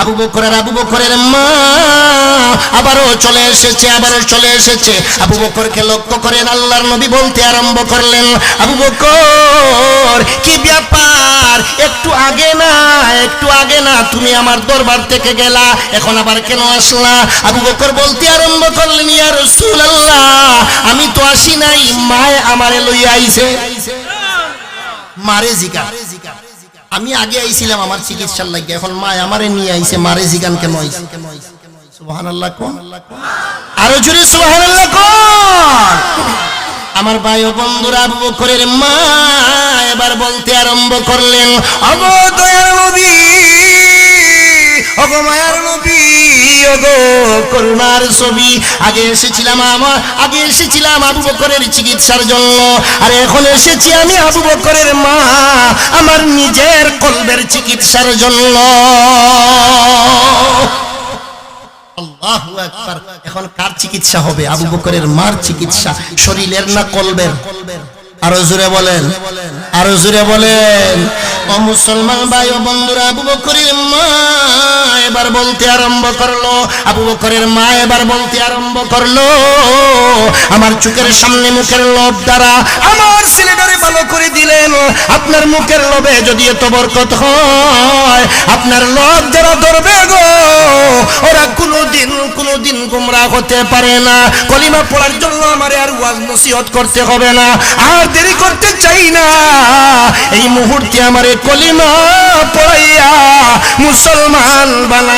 আবু বকরের আবু বকরের মা আবারও চলে এসেছে, আবারও চলে এসেছে। আবু বকরকে লক্ষ্য করেন, আল্লাহর নবী বলতে আরম্ভ করলেন, আবু বকর, কি ব্যাপার? একটু আগে না, একটু আগে না তুমি আমার দরবার থেকে গেলা, এখন আবার কেন আসলা? আবু বকর বলতে আরম্ভ করলেন, ইয়া রাসূলুল্লাহ, আমি তো আসি নাই, মায় আমারে লইয়া আইছে। মারে জিকা আমি আগে আইছিলাম আমার চিকিৎসার লাগে এখন মা আমারে নিয়ে আইছে, মারে জিগান কেন আমার ভাই ও বন্ধুরা, আবু বকরের মা এবার বলতে আরম্ভ করলেন অবদয়ার দয়ার নবী অবমায়ার মায়ার নবী ওগো করুণার ছবি। আগে এসেছিলাম আমার আগে এসেছিলাম আবু বকরের চিকিৎসার জন্য। আর এখন এসেছি আমি আবু বকরের মা, আমার নিজের কলবের চিকিৎসার জন্য। এখন কার চিকিৎসা হবে? আবু বকরের মার চিকিৎসা। শরীরের না কলবের? আরও জোরে বলেন। আরও বলেন। ও মুসলমান ভাই বন্ধুরা, আবু বকরের মা এবার বলতে আরম্ভ করল, আবু বকরের মা এবার বলতে আরম্ভ করল, আমার চোখের সামনে মুখের লোভ দ্বারা আমার ছেলেটারে ভালো করে দিলেন। আপনার মুখের লোভে যদি এত বরকত হয়, আপনার লোভ যারা ধরবে গো, ওরা কোনোদিন কোনোদিন গুমরা হতে পারে না। কলিমা পড়ার জন্য আমার আর ওয়াজ নসিহত করতে হবে না। আর দেরি করতে চাই না। এই মুহূর্তে আমারে কলিমা পড়াইয়া মুসলমান দাও